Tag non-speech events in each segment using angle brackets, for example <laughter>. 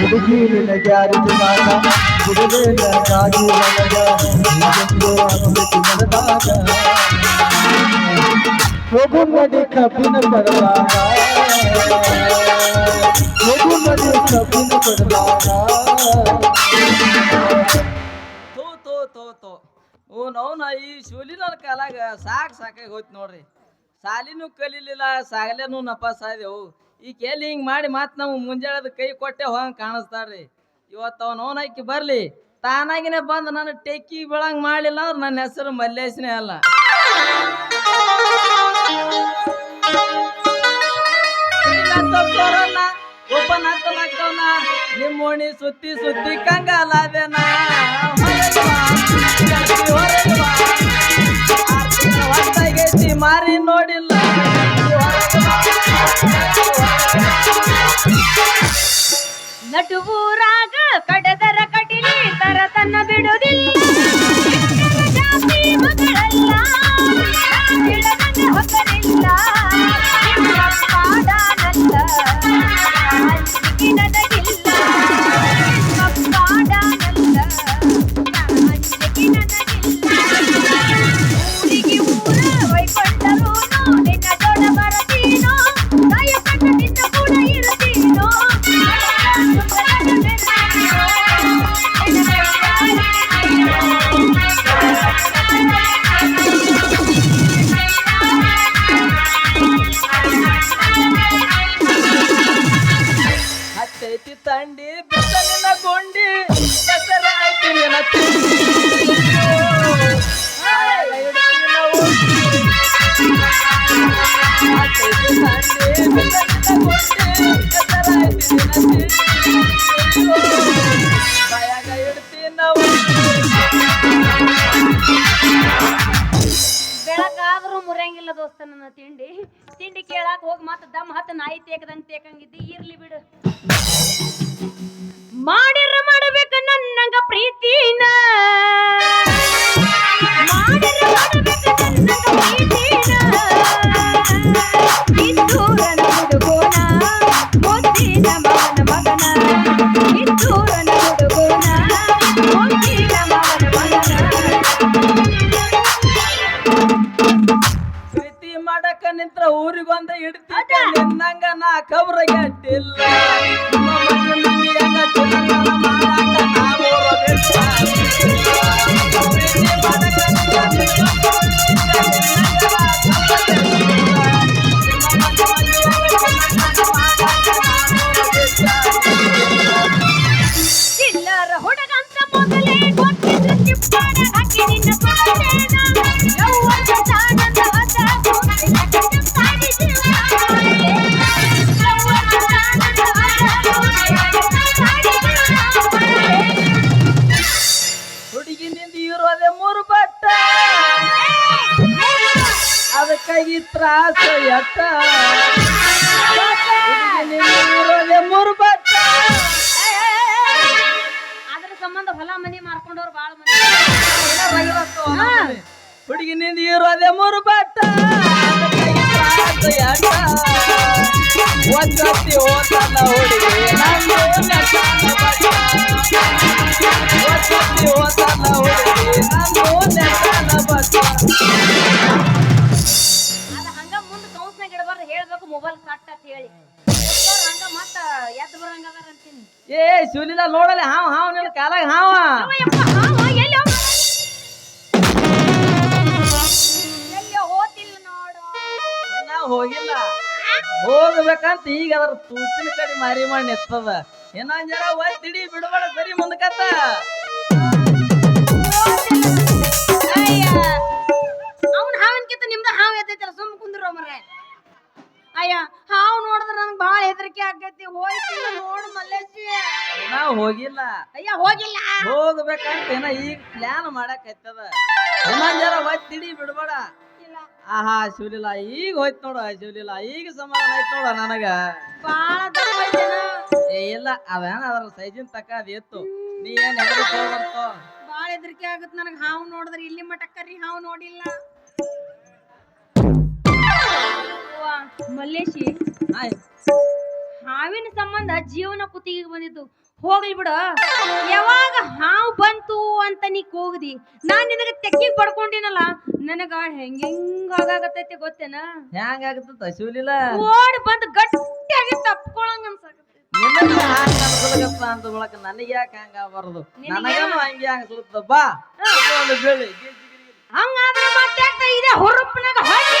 ಹುಡುಗಿ ನಿನಗ್ಯಾರಿದು ನಾಗ ಬಿಡುವೆ ನನಗಾಗಿ ನನಗ ನೀನೆಂದು ಅನುಮತಿ ನಡೆದಾಗ ಹೋಗು ನಡಿ ಕಬ್ಬಿನ ಪಡೆದಾಗ ಹೋಗು ನಡಿ ಕಬ್ಬಿನ ಪಡೆದಾಗ ತೋ ತೋ ತೋ ತೋ ಓ ನೌನ ಈ ಶೂಲಿನ ಕಾಲಾಗ ಸಾಕ್ ಸಾಕಾಗಿ ಹೋಯ್ತು ನೋಡ್ರಿ ಸಾಲಿನೂ ಕಲೀಲಿಲ್ಲ ಸಾಗಲೇನು ನಪಾಸ್ ಆದೆವು ಈ ಕೇಳಿ ಹಿಂಗ್ ಮಾಡಿ ಮಾತ್ ನಾವು ಮುಂಜಾಳದ ಕೈ ಕೊಟ್ಟೆ ಹೋಗಂಗ್ ಕಾಣಿಸ್ತಾರ್ರಿ ಇವತ್ತು ಅವ್ನ ಅವನ ಆಕಿ ಬರ್ಲಿ. ತಾನಾಗಿನೇ ಬಂದು ನಾನು ಟೆಕ್ಕಿ ಬೀಳಂಗ್ ಮಾಡಲಿಲ್ಲ ಅಂದ್ರೆ ನನ್ನ ಹೆಸರು ಮಲ್ಲೇಶನೇ ಅಲ್ಲ. ನಿಮ್ಮ ಓಣಿ ಸುತ್ತಿ ಸುತ್ತಿ ಕಂಗಾಲಾದೆನ. ಮಾರಿ నటువు రాగా ಐತಿ ನಿನ್ನ ತಿಂಡಿ. ಹಾಯಾಗ ಹಿಡ್ದಿನ ಉಂಡಿ. ಹತ್ತೈತಿ ತಂಡಿ ಬಿಸಲಿನ ಗುಂಡಿ ಹೆಸರ ಐತಿ ನಿನ್ನ ತಿಂಡಿ. ಬಾಯಾಗ ಹಿಡ್ದಿನ ಉಂಡಿ. ಬೆಳಗಾದ್ರೂ ಮುರಿಯಂಗಿಲ್ಲ ದೋಸ್ತ ನನ್ನ ತಿಂಡಿ ತಿಂಡಿ ಕೇಳಾಕ ಹೋಗಿ ಮತ್ತೆ ದಮ್ ಹತ್ತ ನಾಯಿ ತೇಕದಂಗ್ ತೇಕಂಗಿದ್ದಿ, ಇರ್ಲಿ ಬಿಡು. ಮಾಡಿರ ಮಾಡಬೇಕ ನನ್ನಂಗ ಪ್ರೀತಿನ. ಮಾಡಿರ ಮಾಡಬೇಕ ನನ್ನಂಗ ಪ್ರೀತಿನ. ನಿನ್ನಂಗ ನಾ ಕಬ್ರ ಗಟ್ಟಿಲ್ಲ ನಿಂದ ಇರೋದೆ ಮೂರು ಬಟ್ಟ. ಅದಕ್ಕಾಗಿ ತ್ರಾಸ ಎತ್ತ ಇರೋದೆ ಮೂರು ಬಟ್ಟ. ಅದ್ರ ಸಂಬಂಧ ಹೊಲ ಮನಿ ಮಾರ್ಕೊಂಡವ್ರು ಬಾಳ ಮಂದಿ. ಹುಡುಗಿನಿಂದ ಇರೋದೆ ಮೂರು ಬಟ್ಟ. ಅದಕ್ಕಾಗಿ ತ್ರಾಸ ಹುಡುಗಿ ನಂದು ಅದ ಹಂಗ ಮುಂದ ಕೌನ್ಸ್ನಾಗ ಇಡಬಾರ್ದು ಹೇಳ್ಬೇಕು ಮೊಬೈಲ್ ಕಟ್ ಅಂತ ಹೇಳಿ. ಹಂಗ ಮತ್ತ ಎದ್ದು ಬರಂಗ ಅದಾರ ಅಂತೀನಿ. ಏ ಶಿವಲಿಲ್ಲ ನೋಡಲ್ಲ ಹಾವ್ ಹಾವ್ ನಿನ್ನ ಕಾಲಾಗ ಹಾವ. ಯಪ್ಪ, ಹಾವ ಎಲ್ಲಿ ಹೋಗ? ಎಲ್ಲಿ ಹೋತಿಲ್ಲ ನೋಡು? ನಾ ಹೋಗಿಲ್ಲ. ಹೋಗ್ಬೇಕಂತ ಈಗ ಅದರ ತೂತಿನ ಕಡೆ ಮಾರಿ ಮಾಡಿ ನಿತ್ತದ ಇನ್ನೊಂದ್ ಜರ ಒತ್ತಿಡಿ ಬಿಡಬೇಡ ಸರಿ ಮುಂದಕತ್ತ. ಅವನ್ ಹಾವಿನ್ಕಿಂತ ನಿಮ್ದ ಹಾವ್ ಎದ್ದೈತಲ್ಲ ಸುಮ್ ಕುಂದ್ರು ಮರ ಅಯ್ಯ ಹಾವು ನೋಡಿದ್ರೆ ನಂಗೆ ಭಾಳ ಹೆದರಿಕೆ ಆಗೈತಿ ಹೋಯ್ತಿಲ್ಲ ನೋಡು ಮಲ್ಲೇಶಿ. ನಾ ಹೋಗಿಲ್ಲ. ಅಯ್ಯ ಹೋಗಿಲ್ಲ. ಹೋಗ್ಬೇಕಂತ ಏನ ಈಗ ಪ್ಲಾನ್ ಮಾಡಕ್ ಐತದ ಇನ್ನೊಂದ್ ಜರ ಒತ್ತಿಡಿ ಬಿಡಬೇಡ. ಆಹಾ ಶಿವಲಿಲ್ಲ ಈಗ ಹೋಯ್ತು ನೋಡು ಶಿವಲಿಲ್ಲ ಈಗ ಸಮಾಧಾನ ಆಯ್ತು ನೋಡ ನನಗ. ದಪ್ಪ ಏ ಇಲ್ಲ ಅವೇನ ಅದ್ರ ಸೈಜಿನ ತಕ್ಕ ಅದು ಎತ್ತು. ನೀ ಏನ್ ಬಾಳ ಹೋಗ್ಬರ್ತೋ ಭಾಳ ಹೆದರಿಕೆ ಆಗುತ್ತೆ ನನಗೆ. ಹಾವು ನೋಡಿದ್ರೆ ಇಲ್ಲಿ ಮಟಕ್ಕರಿ ಹಾವು ನೋಡಿಲ್ಲ. ಅವ್ವ, ಮಲ್ಲೇಶಿ. ಹಾವಿನ ಸಂಬಂಧ ಜೀವನ ಕುತ್ತಿಗೆ ಬಂದಿತ್ತು ಹೋಗ್ಲಿ ಬಿಡು. ಯಾವಾಗ ಹಾವು ಬಂತು ಅಂತ ನೀ ಕೂಗದಿ? ನಾನ್ ನಿನಗೆ ತೆಕ್ಕಿ ಬಡ್ಕೊಂಡಿನಲ್ಲ ನನಗ ಹೆಂಗೆ ಹೆಂಗ್ ಆಗಾಗತೈತಿ ಗೊತ್ತೇನ? ಹ್ಯಾಂಗ ಆಗತ್ತ ಶಿವಲಿಲ್ಲ ಓಡಿ ಬಂದು ಗಟ್ಟಿಯಾಗಿ ತಪ್ಕೊಳಂಗ ಅನ್ಕೊಳಕತ್ತ ಅಂತ ಮೂಲಕ ನನಗೆ ಯಾಕೆ ಹಂಗ ಬರದು ನಿನಗೆ- ನನಗೇನು ಹಂಗೆ ಹಂಗ ಒಂದು ಬೆಳ್ಳಿ. ಹಂಗಾದ್ರೆ ಮತ್ತೆ ಇದೆ ಹುರುಪ್ನಾಗ ಹೋಗಿ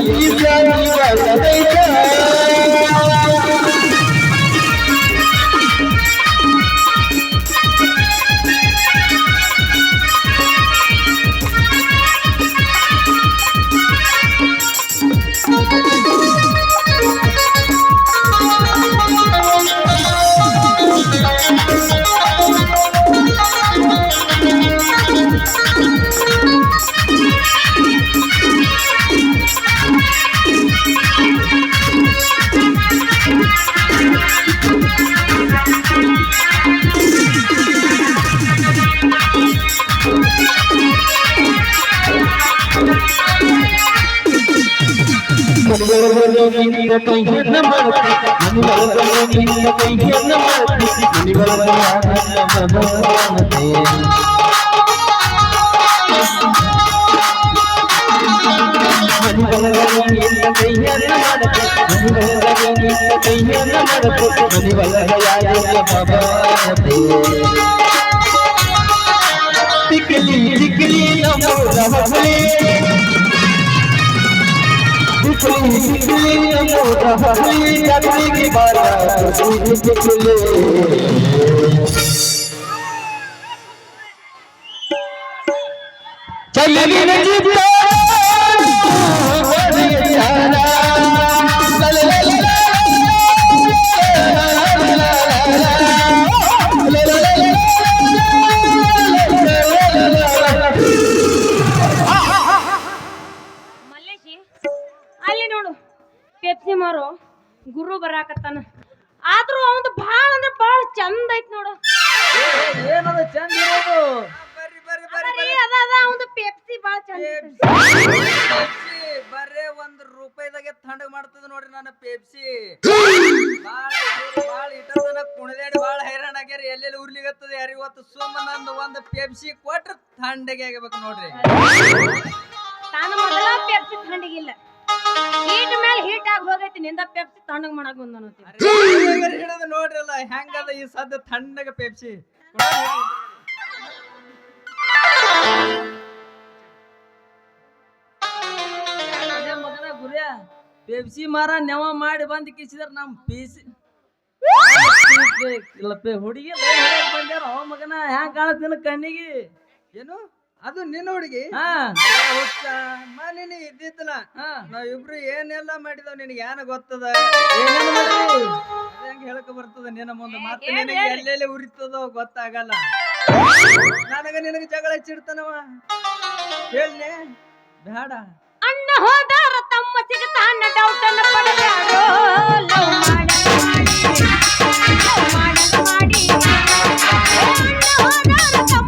Thank you. नींद कहीं न मरती मनिवल बल नींद कहीं न मरती मनिवल बल आनंद भगवान से मनिवल बल नींद कहीं न मरती मनिवल बल नींद कहीं न मरती मनिवल बल आनंद भगवान से टिकली टिकली नमो नमः की बात ಬರಾಕತ್ತಾನ. ಆದ್ರೂ ಅವಂದು ಭಾಳ ಅಂದ್ರೆ ಭಾಳ ಚಂದ ಐತ್ ನೋಡು. ಏನದ ಚಂದ ಇರೋದು? ಅದರಿ, ಅದ ಅದ ಅವಂದು ಪೆಪ್ಸಿ ಭಾಳ ಚಂದ. ಬರೇ ಒಂದ್ ರೂಪಾಯಿದಾಗೆ ಥಂಡ ಮಾಡ್ತದ ನೋಡ್ರಿ ನನ್ನ ಪೆಪ್ಸಿ ಬಾಳ ಬಾಳ ಇಟ್ಟದನ ಕುಣಿದಾಡಿ ಬಾಳ ಹೈರಾಣ ಆಗ್ಯಾರ. ಎಲ್ಲೆಲ್ಲಿ ಉರ್ಲಿಗತ್ತದ ಯಾರು ಇವತ್ತು? ಸುಮ್ಮ ನಂದು ಒಂದು ಪೆಪ್ಸಿ ಕೊಟ್ರ ತಣ್ಣಗೆ ಆಗಬೇಕು ನೋಡ್ರಿ. ತಾನು ಮೊದಲ ಪೆಪ್ಸಿ ತಣ್ಣಗಿಲ್ಲ ಹೀಟ್ ಮೇಲೆ ಹೀಟ್ ಆಗಿ ಹೋಗೈತಿ ನಿಂದ ಪೆಪ್ಸಿ ತಣ್ಣಗೆ ಮಾಡಕ್ ಬಂದ ಹಿಡದ ನೋಡ್ರಲ್ಲ ಹೆಂಗದ ಈ ಸದ್ದ ತಣ್ಣಗೆ ಪೆಪ್ಸಿ ಗುರಿಯ ಪೆಪ್ಸಿ ಮಾರ ನೆವ ಮಾಡಿ ಬಂದ್ ಕಿಸಿದ್ರ ನಮ್ ಪೀಸಿ ಇಲ್ಲ ಹುಡುಗಿ ಬಂದ್ಯಾರ ಅವ ಮಗನ ಹ್ಯಾಂಗ ಕಾಣತ್ ನಿನ್ನ ಕಣ್ಣಿಗೆ? ಏನು? ಅದು ನಿನ್ನ ಹುಡುಗಿ? ಹುಚ್ಚ. ಮನೇನಿ ಇದ್ದಿತ್ತಲ್ಲ ನಾವಿಬ್ರು ಏನೆಲ್ಲ ಮಾಡಿದವ್ ನಿನಗೆ ಏನ ಗೊತ್ತದ? ಹೆಂಗ್ ಹೇಳಕ ಬರ್ತದ ನಿನ್ನ ಮುಂದೆ? ಮತ್ತೆ ನಿನಗೆ. ಎಲ್ಲೆಲ್ಲಿ ಉರಿತದೋ ಗೊತ್ತಾಗಲ್ಲ. ನನಗ ನಿನಗೆ ಜಗಳ ಹಚ್ಚಿಡ್ತಾನವ. ಹೇಳ್ನೆ. ಬೇಡ ಅಣ್ಣ ಹೋದಾರ ತಮ್ಮ ಸಿಗತಾನ ಡೌಟ್ ಅನ್ನ ಪಡಬ್ಯಾಡೋ. ಲವ್ ಮಾಡಿ ಮಾಡಿ ಮಾಡ ಮಾಡಿ ಅಣ್ಣ ಹೋದಾರ ತಮ್ಮ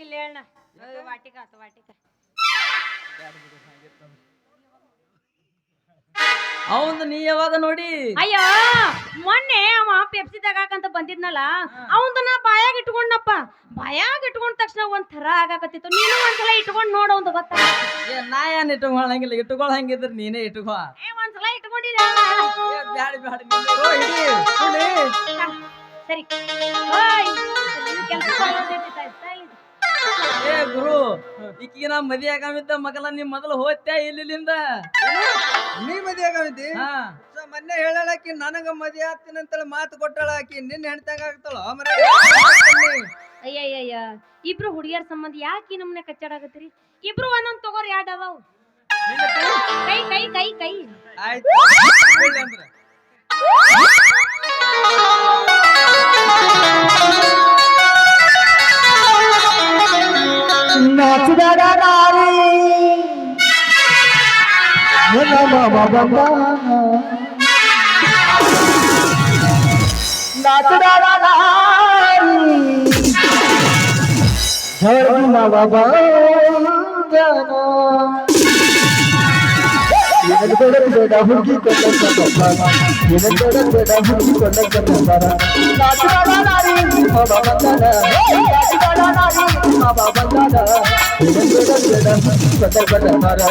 ಹಚ್ಚಂಗಿಲ್ಲ ವಾಟಿಕ ವಾಟಿಕ. ಅವಂದು ನೀ ಯಾವಾಗ ನೋಡಿ? ಅಯ್ಯೋ ಮೊನ್ನೆ ಅವ ಪೆಪ್ಸಿ ತಗಾಕಂತ ಬಂದಿದ್ನಲ್ಲ ಅವನ್ ನಾ ಬಾಯಾಗ ಇಟ್ಕೊಂಡಪ್ಪ ಬಾಯಾಗ ಇಟ್ಕೊಂಡ ತಕ್ಷಣ ಒಂದ್ ಥರ ಆಗಾಕತ್ತಿತ್ತು. ನೀನು ಒಂದ್ಸಲ ಇಟ್ಕೊಂಡ್ ನೋಡ ಒಂದು ಗೊತ್ತ? ಏ ನಾ ಏನ್ ಇಟ್ಕೊಳಂಗಿಲ್ಲ? ಇಟ್ಕೊಳಂಗಿದ್ರ ನೀನೇ ಇಟ್ಕೋ. ಏ ಒಂದ್ಸಲ ಇಟ್ಕೊಂಡಿಲ್ಲ ಏ, ಬ್ಯಾಡ ಬ್ಯಾಡ ನೀನೇ. ಓ, ಇಡಿ, ಇಡಿ. ಸರಿ. ಕೆಲಸ ಏ ಗುರು ಈಕಿಗೆ ನಾ ಮದಿ ಆಗಾಮಿದ್ದ ಮಗಲ ನಿಮ್ ಮೊದಲು ಹೋಗ್ತೇ ಇಲ್ಲಿಂದ ನೀ ಮದಿ ಆಗಾಮಿದ್ದಿ? ಹಾ. ಮೊನ್ನೆ ಹೇಳಾಕಿ ನನಗ ಮದಿ ಆಗ್ತೀನಿ ಅಂತೇಳಿ ಮಾತು ಕೊಟ್ಟಳ ಆಕಿ ನಿನ್ನ ಹೆಣ್ತಾಗ ಆಗ್ತಾಳ? ಅಯ್ಯಯ್ಯಯ್ಯ ಇಬ್ರು ಹುಡುಗಿಯರ ಸಂಬಂಧ ಯಾಕೆ ನಮ್ನೆ ಕಚ್ಚಾಡಾಗತ್ರಿ ಇಬ್ರು ಒಂದೊಂದ್ ತಗೋರಿ ಯಾಡ್ ಅದಾವು. ಕೈ ಕೈ ಕೈ ಕೈ. ಆಯ್ತು. ಹೇಳಿ ಅಂದ್ರ? <laughs> ನಾಚದಾಡ ನಾರಿ ನನ್ನ ಮಾಮ ಬಂದ ನಾಚದಾಡ ನಾರಿ ಝಳಗಿ ಮಾವ ಬಂದನ ಏನದು ಬೇಡ ಬೇಡ ಹುಡುಗಿ ಕೊಂಡ ಏನದು ಬೇಡ ಬೇಡ ಹುಡುಗಿ ಕೊಂಡ ನಾಚದಾಡ ನಾರಿ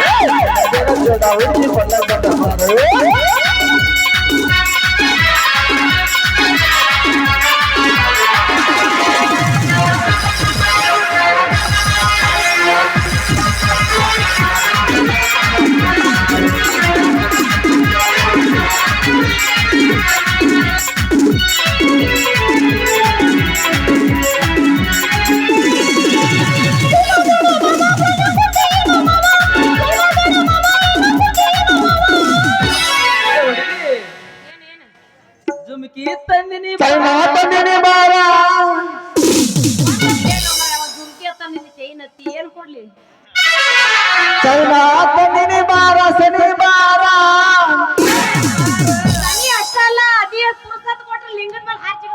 ಹಾಕಿ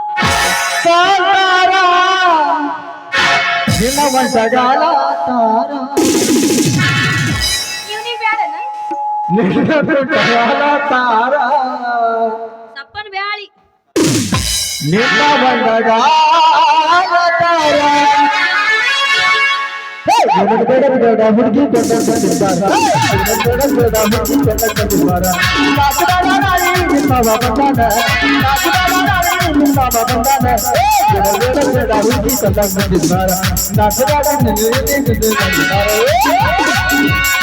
ಸಾಕಾರ ನಿನ್ನ ವಂಶಗಾಲ ತಾರ ನಿನ್ನ ತಾರ. ಸಪ್ಪನ್ ಬ್ಯಾಳಿ. ನಿನ್ನ ವಂಶಗಾಲ ನಿನಗೆ ಬೇಡ ಬೇಡ ಹುಡುಗಿ ಕೊಂಡ ಬಂದಿದ್ದಾರ ನಿನಗೆ ಬೇಡ ಬೇಡ ಹುಡುಗಿ ಕೊಂಡ ಬಂದಿದ್ದಾರ ನಾಚದಾಡ ನಾಳಿ ನಿಮ್ಮ ಬಂದಾನ ನಾಚದಾಡ ನಾಳಿ ನಿಮ್ಮ ಬಂದಾನ ನಿನಗೆ ಬೇಡ ಬೇಡ ಹುಡುಗಿ ಕೊಂಡ ಬಂದಿದ್ದಾರ ನಾಚದಾಡ ನಿನಗೆ ಬಂದಿದ್ದಾರ ಏ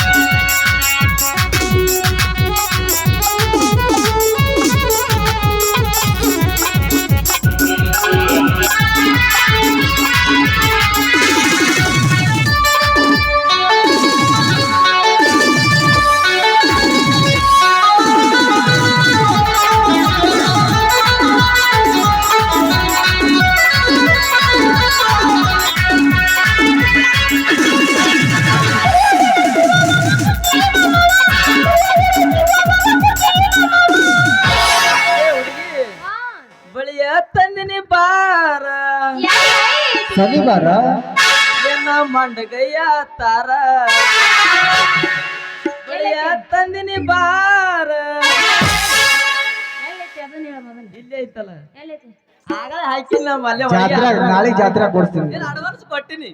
ಕೊಡ್ಲಿಲ್ಲ ಮಲ್ಯ ಜಾತ್ರೆ ನಾಳೆ ಜಾತ್ರೆ ಕೊಡ್ತೀನಿ ನೀನು ಅಡ್ವಾನ್ಸ್ ಕೊಟ್ಟಿನಿ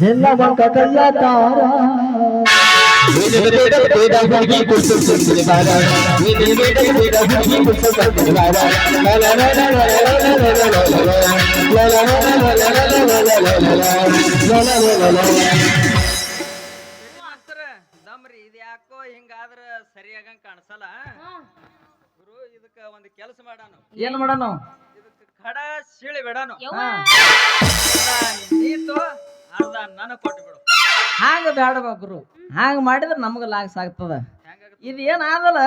ನಿನ್ನ ಕೈಯ ತಾರ la la la la ಕಾಣಿಸಲ್ಲ ಗುರು ಇದಕ್ಕ ಒಂದು ಕೆಲಸ ಮಾಡಾನು. ಏನ್ ಮಾಡೋಣ ಇದಕ್ಕೆ ಖಡ ಸೀಳಿ ಬಿಡಾನು. ನೀತು ಅರ್ಧ ನನ ಕೊಟ್ಟು ಬಿಡು. ಹಾಂಗ ಬೇಡ ಗುರು. ಹಾಂಗ ಮಾಡಿದ್ರೆ ನಮಗ ಲಾಸ್ ಆಗ್ತದ. ಇದು ಏನ್ ಆದಲ್ಲ?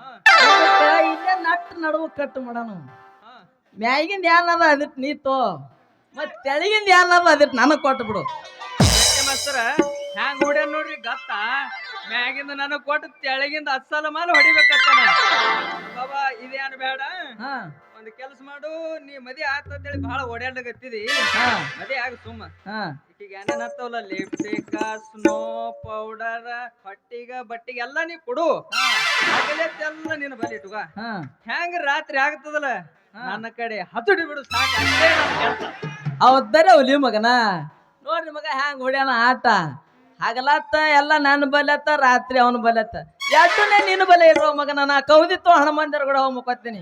ಹಾ. ಇದಕ್ಕ ಇಲ್ಲೇ ನಟ್ ನಡುವ ಕಟ್ಟು ಮಾಡೋಣ ಮ್ಯಾಗಿಂದ ಏನದ ಅದಿಟ್ ನೀತು? ಮತ್ತೆ ತೆಳಗಿಂದ ಏನದ ಅದಿಟ್ ನನಗ್ ಕೊಟ್ಟು ಬಿಡು. ಮಾಸ್ತರ? ಹ್ಯಾಂಗ ಹೊಡ್ಯಾನ ನೋಡ್ರಿ ಗತ್ತ. ಮ್ಯಾಗಿಂದ ನನಗ್ ಕೊಟ್ಟು ತೆಳಗಿಂದ ಅಸ್ಸಲ ಮಾಲ ಹೊಡಿಬೇಕತ್ತಾನ. ಬಾಬಾ ಇದೇನು ಬೇಡ. ಹಾ. ಒಂದ್ ಕೆಲಸ ಮಾಡು ನೀ ಮದಿ ಆತಂತೇಳಿ ಬಹಳ ಓಡಾಡ್ಲಕತ್ತಿದಿ ಹಾ. ಮದಿ ಆಗ ಸುಮ್ಮ. ಹಾ. ಈಗ ಏನೇನ್ ಹತ್ತವಲ್ಲ ಲಿಪ್ಸ್ಟಿಕ್ ಸ್ನೋ ಪೌಡರ್ ಹೊಟ್ಟಿಗ ಬಟ್ಟಿಗೆ ಎಲ್ಲ ನೀ ಕೊಡು. ಎಲ್ಲ ನಿನ್ನ ಬಲಿ ಇಟ್ಟುಗ ಹೆಂಗ ರಾತ್ರಿ ಆಗ್ತದಲ್ಲ? ನನ್ನ ಕಡೆ ಹತುಡಿ ಬಿಡು ಸಾಕು. ಅಷ್ಟೇ ಅವ್ಲಿ ಹುಲಿ ಮಗನ? ನೋಡ್ರಿ ಮಗ ಹ್ಯಾಂಗ ಹೊಡ್ಯಾನ ಆಟ. ಹಗಲತ್ತ ಎಲ್ಲ ನನ್ನ ಬಲತ್ತ ರಾತ್ರಿ ಅವನ ಬಲತ್ತ ಎಷ್ಟುನೇ ನಿನ್ನ ಬಲ ಇರೋ ಮಗನ ನಾ ಕೌದಿತ್ತು ಹನುಮಂದಿರ ಮಂದಿರ ಕೂಡ ಹೋಗಿ ಮುಕ್ಕೋತೀನಿ.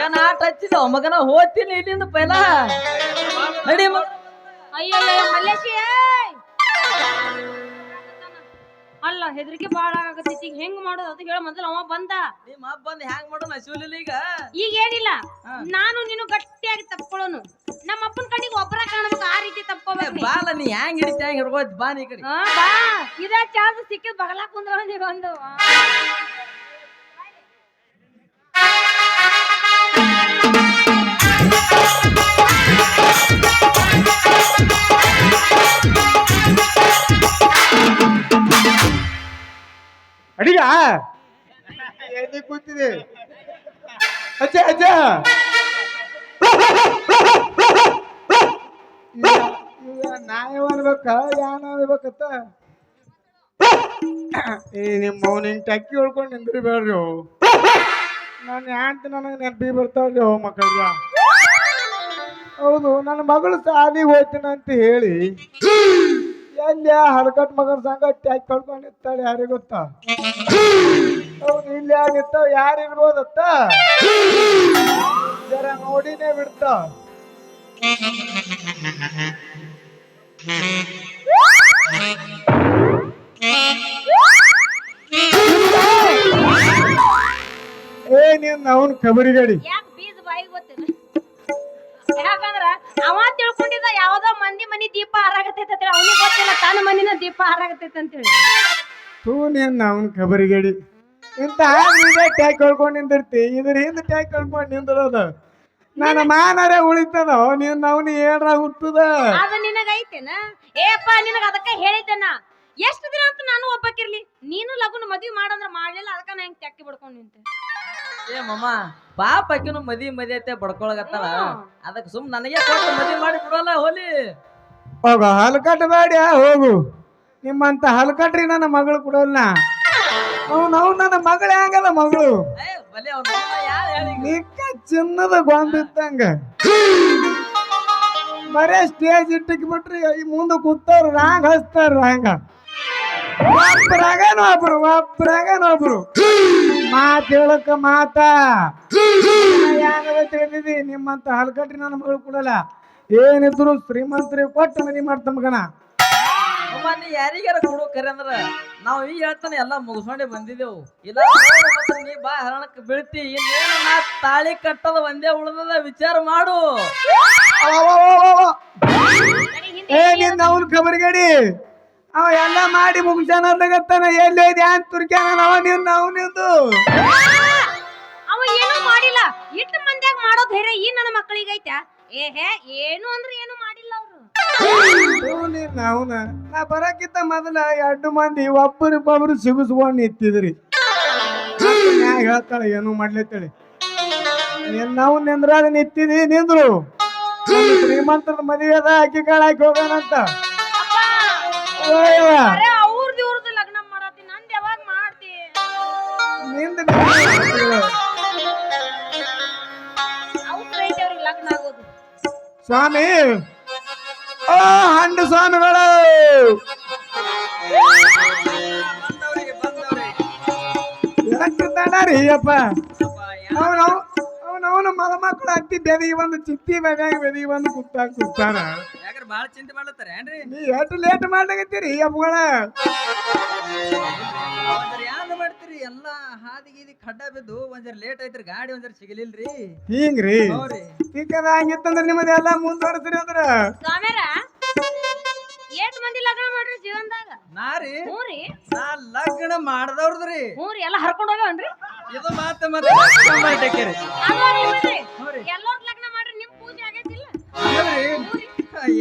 ಏನ್ ಆಟ ಹಚ್ಚಿದ ಮಗನ ಹೋಗ್ತೀನಿ ಇಲ್ಲಿಂದ ಪೈಲ. ನಡಿ ಅಲ್ಲ ಹೆದರಿಕೆ ಬಾಳ ಆಗತೈತಿ ಈಗ ಹೆಂಗ್ ಮಾಡೋದು? ಅದು ಹೇಳ ಮೊದಲು ಅವ ಬಂದ. ನಿಮ್ಮ ಬಂದು ಹ್ಯಾಂಗ ಮಾಡೋಣ ಶಿವಲಿಲ್ಲ ಈಗ ಈಗ ಏನಿಲ್ಲ ನಾನು ನೀನು ಗಟ್ಟಿಯಾಗಿ ತಪ್ಕೊಳ್ಳೋನು ನಮ್ಮ ಅಪ್ಪನ ಕಣ್ಣಿಗೆ ಒಬ್ಬರ ಕಾಣ್ಬೇಕು ಆ ರೀತಿ ತಪ್ಕೋಬೇಕು ನೀ. ಬಾಲ ನೀ ಹ್ಯಾಂಗ್ ಹಿಡಿತ ಹ್ಯಾಂಗ ಹಿಡ್ಕೋದ್ ಬಾ ನೀ ಈ ಕಡೆ. ಹಾ, ಬಾ. ಇದ ಚಾನ್ಸ್ ಸಿಕ್ಕಿದ್ ಬಗಲ ಕುಂದ್ರ ನೀ ಬಂದು ಆ. ಅಡಿಗ? ಎಲ್ಲಿ ಕೂತಿದೆ ಅಜ್ಜ ಅಜ್ಜ <laughs> ನಾಯ ಅನ್ಬೇಕ ಯಾನ ಅನ್ಬೇಕತ್ತ ಏ ನಿಮ್ಮ ನಿನ್ ಟಕ್ಕಿ ಉಳ್ಕೊಂಡು ನಿಂದಿರ್ಬೇಡ್ರಿ. ನಾನು ಯಾಂತ ನನಗೆ ನೆನಪಿ ಬರ್ತಾವ್ರಿ ಅವ್ ಮಕ್ಕಳ ಹೌದು ನನ್ನ ಮಗಳು ಸಾಲಿಗೆ ಹೋಗ್ತೀನಿ ಅಂತ ಹೇಳಿ ಎಲ್ಲಿ ಹರಕಟ್ ಮಗನ ಸಂಗ ಟ್ಯಾಕ್ ಕಳ್ಕೊಂಡು ನಿಂತಾಳೆ ಯಾರಿಗೆ ಗೊತ್ತಾ? ಹೌದು, ಇಲ್ಲಿ ಯಾರು ನಿಂತಾವ? ಯಾರು ಇರ್ಬೋದತ್ತ? ಜರ ನೋಡಿನೇ ಬಿಡ್ತಾವ ಏ ನೀನ್ ಅವನ್ ಕಬರಿ ಗಡಿ ಯಾಕ ಬೀಜ ಬಾಯಿಗೆ ಗೊತ್ತಿಲ್ಲ ಯಾಕಂದ್ರ ಅವ ತಿಳ್ಕೊಂಡಿದ್ದ ಯಾವ್ದೋ ಮಂದಿ ಮನಿ ದೀಪ ಹಾರಾಗತೈತೆ ಅಂತ ಅವನಿಗೆ ಗೊತ್ತಿಲ್ಲ ತನ್ನ ಮನಿನ ದೀಪ ಹಾರಾಗತೈತೆ ಅಂತ ಹೇಳಿ. ತೂ ನೀನ್ ಅವನ್ ಕಬರಿ ಗಡಿ ಇಂತ ಟ್ಯಾಕ್ ಕಳ್ಕೊಂಡು ನಿಂದಿರ್ತಿ ಇದ್ರ ಹಿಂದೆ ಟ್ಯಾಕ್ ಕಳ್ಕೊಂಡು ನಿಂದಿರೋದು. ನನ್ನ ಮಾನರೇ ಉಳಿತದ? ನೀನ್ ನವ್ನಿ ಏನ್ರ ಹುಟ್ಟದ? ಅದು ನಿನಗೈತೇನ? ಏಪ್ಪ ನಿನಗ ಅದಕ್ಕ ಹೇಳಿದ್ದೆನ? ಎಷ್ಟು ದಿನ ಅಂತ ನಾನು ಒಬ್ಬಕ್ಕಿರ್ಲಿ ನೀನು ಲಗುನ ಮದ್ವಿ ಮಾಡಂದ್ರ ಮಾಡ್ಲಿಲ್ಲ ಅದಕ್ಕ ನಾ ಹೆಂಗ್ ತೆಕ್ಕಿ ಬಿಡ್ಕೊಂಡ್ ನಿಂತೆ? ಏ ಮಮ್ಮ ಪಾಪ ಆಕಿನು ಮದಿ ಮದಿ ಐತೆ ಬಡ್ಕೊಳಗತ್ತಲ್ಲ. ಅದಕ್ಕೆ ಸುಮ್ ನನಗೆ ಕೊಟ್ಟು ಮದಿ ಮಾಡಿ ಬಿಡೋಲ್ಲ ಹೋಲಿ. ಹೋಗು ಹಲ್ಕಟ್ ಬೇಡ ಹೋಗು. ನಿಮ್ಮಂತ ಹಲ್ಕಟ್ರಿ ನನ್ನ ಮಗಳು ಕೊಡೋಲ್ಲ ಅವ್ನು ಅವ್ನು ನನ್ನ ಮಗಳು ಹೆಂಗದ ಮಗಳು. ಏ ನಿಕ್ಕ ಚಿನ್ನದ ಗೊಂದಿತ್ತಂಗ ಬರೇ ಸ್ಟೇಜ್ ಇಟ್ಟಕ್ ಬಿಟ್ರಿ ಈ ಮುಂದೆ ಕೂತವ್ರು ರಾಂಗ್ ಹಚ್ತಾರ ರಾಂಗ. ಒಬ್ರಾಗನ ಒಬ್ರು ಒಬ್ರಾಗನ ಒಬ್ರು. ಮಾತು ಹೇಳಕ್ಕ ಮಾತ. ಯಾಕಂದ್ರೆ ತಿಳಿದಿದ್ದಿ ನಿಮ್ಮಂತ ಹಲ್ಕಟ್ರಿ ನನ್ನ ಮಗಳು ಕೊಡಲ್ಲ. ಏನಿದ್ರು ಶ್ರೀಮಂತರಿ ಕೊಟ್ಟು ಮನಿ ಮಾಡ್ತ ಅಮ್ಮ ಯಾರಿಗಾರ ಕೊಡು ಕರೆ ಅಂದ್ರ ನಾವ್ ಈಗ ಹೇಳ್ತಾನೆ ಎಲ್ಲ ಮುಗಿಸ್ಕೊಂಡೆ ಬಂದಿದೆವು. ಇಲ್ಲ ಮತ್ತೆ ನೀ ಬಾ ಹರಣಕ್ಕೆ ಬೀಳ್ತಿ ಇನ್ನೇನು ನಾ ತಾಳಿ ಕಟ್ಟದ ಒಂದೇ ಉಳ್ದದ ವಿಚಾರ ಮಾಡು. ಏ ನಿನ್ನ ಅವನ್ ಕಬರ್ಗಡಿ. ಅವ ಎಲ್ಲ ಮಾಡಿ ಮುಗಿಸ್ಯಾನರ್ದಾಗತ್ತಾನ ಎಲ್ಲಿ ಹೋಯ್ತು ಅಂತ ತುರ್ಕ್ಯಾನ ಅವ ನಿನ್ನ ಅವನಿಂದು. ಅವ ಏನು ಮಾಡಿಲ್ಲ. ಇಟ್ಟು ಮಂದ್ಯಾಗ ಮಾಡೋ ಧೈರ್ಯ ಈ ನನ್ನ ಮಕ್ಕಳಿಗೈತಾ ಏ ಹೇ ಏನು ಅಂದ್ರೆ ಏನು ಮಾಡಿಲ್ಲ ನಾವುನ ನಾ ಬರಕ್ಕಿಂತ ಮೊದಲ ಎರಡು ಮಂದಿ ಒಬ್ಬರಿಗೊಬ್ರು ಸಿಗಿಸ್ಕೊಂಡು ನಿಂತಿದ್ರಿ. ಹೇಳ್ತಾಳೆ ಏನು ಮಾಡ್ಲತ್ತೇಳಿ ನಾವು ನಿಂದ್ರಾದ ನಿಂತಿದಿ ನಿಂದ್ರು. ಶ್ರೀಮಂತರ ಮದುವೆ ಅದ ಅಕ್ಕಿ ಕಾಳು ಹಾಕಿ ಹೋಗೋಣಂತ ನಿಂದ ಸ್ವಾಮಿ ಓ ಹಣ್ಣು ಸ್ವಾಮಿಗಳು ರೀಯಪ್ಪ ಅವನು ಅವನವನು ಮಲ ಮಕ್ಕಳು ಹತ್ತಿ ಬೆದಿಗೆ ಬಂದು ಚಿತ್ತಿ ಬೆದಾಗ ಬೆದಿಗೆ ಬಂದು ಕುತ್ತಾಗ ಕುತ್ತಾನ ಬಾಳ ಚಿಂತೆ ಮಾಡ್ಲತ್ತಾರ ಏನ್ರಿ? ನೀ ಎಷ್ಟು ಲೇಟ್ ಮಾಡ್ಲಾಗತ್ತೀರಿ ಅಪ್ಪಗಳ ಯಾವ್ದು ಮಾಡ್ತೀರಿ? ಎಲ್ಲ ಹಾದಿ ಗೀದಿ ಖಡ್ಡ ಬಿದ್ದು ಒಂದರ ಲೇಟ್ ಐತ್ರಿ ಗಾಡಿ ಒಂದರ ಸಿಗಲಿಲ್ರಿ. ಹಿಂಗ್ರಿ. ಹೌರಿ ಸಿಕ್ಕದ ಹಂಗಿತ್ತಂದ್ರ ನಿಮ್ಮದೆಲ್ಲ ಮುಂದುವರೆಸ್ರಿ ಅಂದ್ರ. ಸ್ವಾಮ್ಯಾರ ಏಟ್ ಮಂದಿ ಲಗ್ನ ಮಾಡ್ರಿ ಜೀವನದಾಗ? ನಾರಿ ರೀ. ಹ್ಞೂ ರೀ. ನಾ ಲಗ್ನ ಮಾಡ್ದವ್ರದ್ರಿ ಹ್ಞೂ ರೀ ಎಲ್ಲ ಹರ್ಕೊಂಡು ಹೋಗ್ಯಾವನ್ರಿ? ಇದು ಮಾತು ಮತ್ತೆ ಹ್ಞೂರಿ ಎಲ್ಲೋರ್ ಲಗ್ನ ಮಾಡ್ರಿ ನಿಮ್ ಪೂಜೆ ಆಗೈತಿಲ್ಲ? ಹೌದ್ರಿ.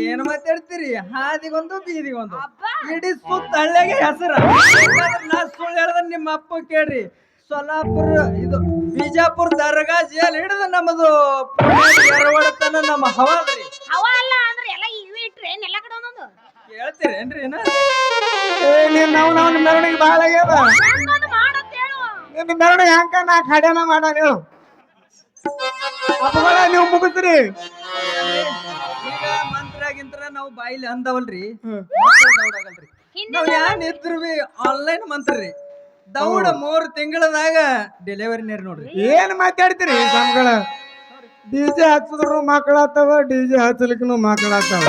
ಏನ್ ಮಾತಾಡ್ತೀರಿ? ಹಾದಿಗೊಂದು ಬೀದಿಗೊಂದು. ಇಡೀ ಸುತ್ತ ಹಳ್ಳಿಗೆ ಹೆಸರ. ನಾ ಸುಳ್ಳು ಹೇಳ್ದ ನಿಮ್ಮ ಅಪ್ಪ ಕೇಳ್ರಿ. ಸೊಲ್ಲಾಪುರ ಇದು ಬಿಜಾಪುರ ದರ್ಗಾ ಜೇಲ್ ಹಿಡಿದು ನಮ್ಮದು ಎರವಡತನ ನಮ್ಮ ಹವಾದ್ರಿ ಅವ ಅಲ್ಲ ಅಂದ್ರೆ ಎಲ್ಲ ಇವಿ ಟ್ರೈನ್ ಎಲ್ಲ ಕಡೆ ಒಂದೊಂದು. ಕೇಳ್ತೀರೇನ್ರಿ ಏನ ಏ ನೀನ್ ನಾವು ನಾವು ಮೆರವಣಿಗೆ ಭಾಳ ಆಗ್ಯದ. ನಿನ್ನ ಮೆರವಣಿಗೆ ಹಂಕ ನಾ ಖಾಡ್ಯಾನ ಮಾಡ ನೀವು? ಅಪಗಳ ನೀವು ಮುಗಿಸ್ರಿ. ನಾವು ಬಾಯಿಲಿ ಅಂದವಲ್ರಿ. ನಾವ್ ಯಾನ್ ಇದ್ರು ಬಿ ಆನ್ಲೈನ್ ಮಂತ್ರಿ. ದೌಡ ಮೂರ್ ತಿಂಗಳದಾಗ ಡೆಲಿವರಿ ನೀರ್ ನೋಡ್ರಿ. ಏನ್ ಮಾತಾಡ್ತೀರಿ ಸ್ವಾಮಿಗಳ ಡಿಜೆ ಹಚ್ಚಿದ್ರು ಮಕ್ಕಳಾಗ್ತಾವ ಡಿಜೆ ಹಚ್ಚಲಿಕ್ಕೂ ಮಕ್ಕಳಾಗ್ತಾವ.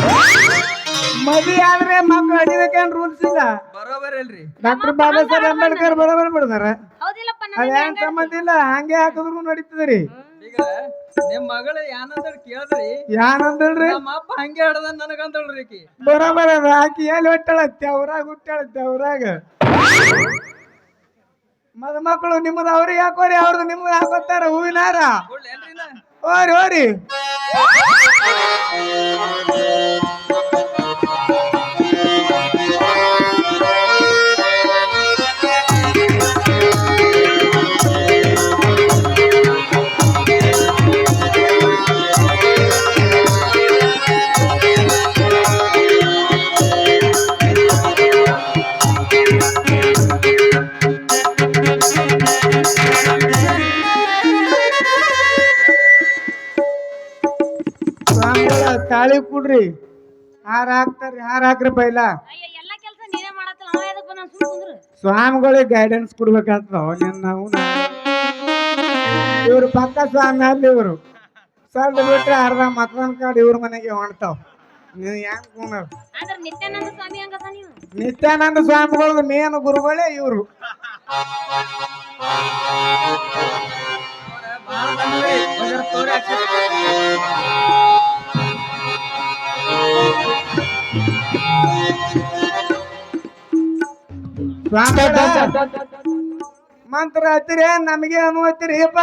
ಮದಿ ಆದ್ರೆ ಮಕ್ಕಳು ಅಡಿಬೇಕೇನ್ ರೂಲ್ಸ್ ಇಲ್ಲ? ಬರೋಬರ್ ಇಲ್ರಿ. ಡಾಕ್ಟರ್ ಬಾಬಾ ಸಾಹೇಬ್ ಅಂಬೇಡ್ಕರ್ ಬರೋಬರ್ ಬಿಡ್ತಾರ ಹೌದಿಲ್ಲಪ್ಪ ಅದೇನ್ ಸಂಬಂಧ ಇಲ್ಲ ಹಂಗೆ ಹಾಕಿದ್ರು ನಡೀತದ್ರಿ. ಈಗ ನಿಮ್ ಮಗಳು ಏನಂತ ಕೇಳಿದ್ರಿ? ಯಾನಂದಳ್ರಿ? ನಮ್ಮ ಅಪ್ಪ ಹಂಗೆ ಹಿಡ್ದ ನನಗಂತಳ್ರಿ ಆಕಿ ಬರೋಬರ ಆಕಿ ಎಲ್ಲಿ ಹೊಟ್ಟಾಳ ಅವ್ರಾಗ ಹುಟ್ಟಾಳ ತೆವ್ರಾಗ ಮದ ಮಕ್ಕಳು ನಿಮ್ಮದು ಅವ್ರಿಗೆ ಹಾಕೋರಿ ಅವ್ರದ್ದು ನಿಮ್ಗೆ ಹಾಕೋತಾರ ಹೂವಿನಾರ? ಓರಿ ಓರಿ ತಾಳಿ ಕೊಡ್ರಿ. ಹಾರ ಹಾಕ್ತಾರ್ರಿ ಹಾರ ಹಾಕ್ರಿ ಪೈಲ. ಅಯ್ಯ ಎಲ್ಲ ಕೆಲಸ ನೀನೇ ಮಾಡತ್ತಲ್ಲ ಅವ ಎದಕ್ ಬಂದ ಸುಮ್ ಕುಂದ್ರು. ಸ್ವಾಮಿಗಳಿಗೆ ಗೈಡೆನ್ಸ್ ಕೊಡ್ಬೇಕಂತ ನಾವು ಇವ್ರು ಪಕ್ಕ ಸ್ವಾಮಿ ಅಲ್ಲಿ ಇವರು. ಸರ್ ಬಿಟ್ರೆ ಅರ್ಧ ಮತ್ತೊಂದ್ ಕಾಡು ಇವ್ರ ಮನೆಗೆ ಹೊಣ್ತಾವ್ ನೀವು ಹೆಂಗ್ ಕೂನರ್ ಅಂದ್ರೆ ನಿತ್ಯಾನಂದ ಸ್ವಾಮಿ ಹಂಗದ ನೀವು? ನಿತ್ಯಾನಂದ ಸ್ವಾಮಿಗಳದ್ದು ಮೇನ್ ಗುರುಗಳೇ ಇವರು. ಮಂತ್ರ ಹತ್ತಿರ ನಮಗೆ ಅನುವತ್ತಿರಿ ಅಪ್ಪ.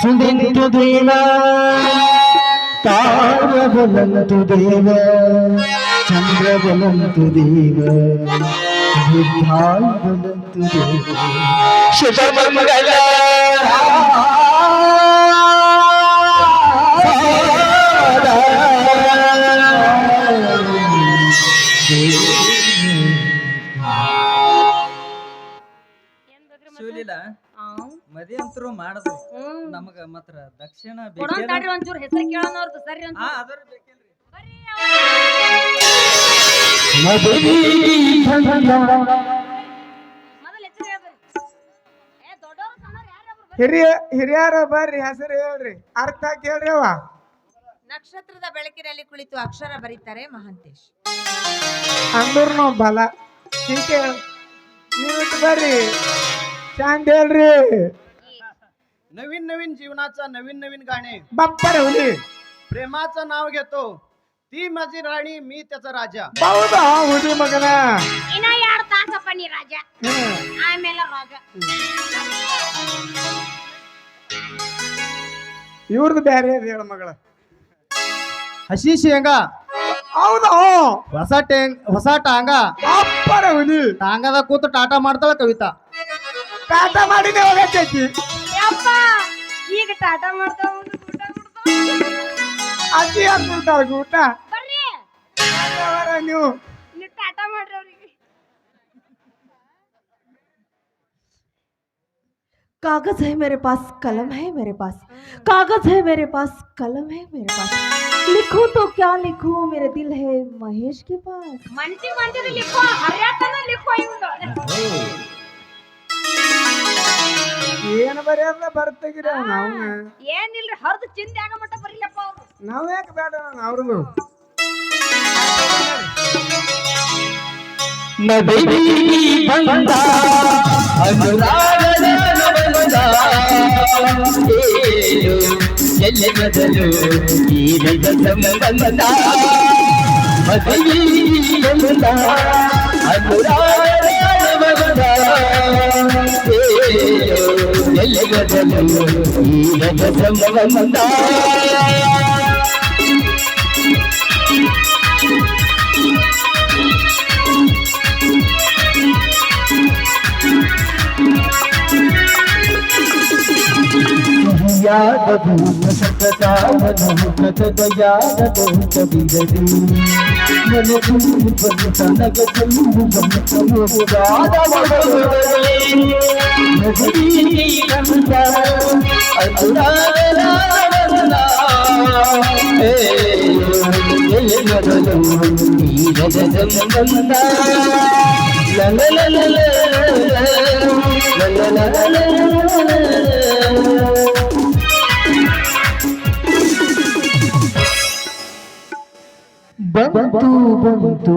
ಸುದಿಂತು ದೇವ ತಾರಬಲಂತು ದೇವ ಚಂದ್ರಬಲಂತು ದೇವ ಬುದ್ಧಾಲ್ಬಲಂತು ದೇವ ಶುಭಮಂಗಲ ಶಿವಲೀಲ ಆವ್. ಮದಿ ಅಂತರು ಮಾಡದು ನಮಗ ಮಾತ್ರ ದಕ್ಷಿಣ? ತಡ್ರಿ ಒಂಚೂರು ಹೆಸರು ಕೇಳೋಣ ಅವ್ರದ್ದು ಸರಿ ಅಂತ ಹಾ ಅದರ ಬೇಕಿಲ್ರಿ ಬರ್ರಿ ಮದುವೆ ಮೊದಲ ಹೆಸರು ಹೇಳ್ರಿ ಏ ದೊಡ್ಡವ್ರು ಸಣ್ಣವ್ರು ಯಾರೊಬ್ರು ಬರ್ರಿ. ಹಿರಿಯ ಹಿರಿಯರ ಬರ್ರಿ ಹೆಸರು ಹೇಳ್ರಿ ಅರ್ಥ ಕೇಳ್ರಿ ಅವ ನಕ್ಷತ್ರದ ಬೆಳಕಿನಲ್ಲಿ ಕುಳಿತು ಅಕ್ಷರ ಬರೀತಾರೆ ಮಹಾಂತೇಶ್ ಅಂದ್ರೂ ಬಲ ಹೀಗೆ ನೀವು ಬರ್ರಿ ಚಂದ ಹೇಳ್ರಿ नवीन नवीन जीवनाचा नवीन नवीन गाणे बप्पर हुली प्रेमाचं नाव घेतो ती माझी राणी मी त्याचा राजा ಹೌದಾ ಹುಲಿ ಮಗನ ಇನ್ನ ಎರಡು ತಾಸಪ್ಪ ನೀ ರಾಜ ಹ್ಮ್. ಆಮೇಲೆ ರಾಜ ಇವ್ರದ್ದು ಬೇರೆ ಅದ ಹೇಳ ಮಗಳ ಹಸಿ ಶೇಂಗಾ ಹೌದಾ. ಹೊಸ ಟೇಂಗ್ ಹೊಸ ಟಾಂಗ. ಅಪ್ಪರ ಟಾಂಗದ ಕೂತು ಟಾಟಾ ಮಾಡ್ತಾಳ ಕವಿತಾ. ಈಗ ಟಾಟಾ ಮಾಡ್ತಾ ಹೋಗ್ಬಿಟ್ಟು ಊಟ ಮಾಡ್ತಾ ಊಟ? ಬರ್ರಿ. ನೀವು? ಟಾಟಾ ಮಾಡ್ರಿ कागज है मेरे पास कलम है मेरे पास कागज है मेरे पास कलम है मेरे पास लिखूं तो क्या लिखूं मेरे दिल है महेश के पास ಮನ್ಸಿಗೆ ಬಂದಿದ್ದು ಲಿಖೋ ಹರ್ಯಾಕನ ಲಿಖೋ ಇವ್ನು ಏನ್ ಬರೆಯಲ್ಲ ಬರ್ತಗಿರ ನಾವು ಏನಿಲ್ರಿ ಹರಿದು ಚಿಂದಿ ಆಗ ಮಟ್ಟ ಬರೀಲಪ್ಪ ಅವ್ರು ನಾವ್ ಯಾಕೆ ಬೇಡ ಅವ್ರದು ಮದುವೆ ಬಂದ ಅನುರಾಗದ ಏಳು ಎಲ್ಲಿ ಮೊದಲು ಈ ರಜ ಸಂಬಂಧ ಮದುವೆ ಬಂದ ಅನುರಾಗದ ಏಳು ಎಲ್ಲಿ ಮೊದಲು ಈ భూత సతతావనముదయాగదీరదు మనకు తనగ తల్లు లంగ లంగ లంగ లంగ బంతు బంతు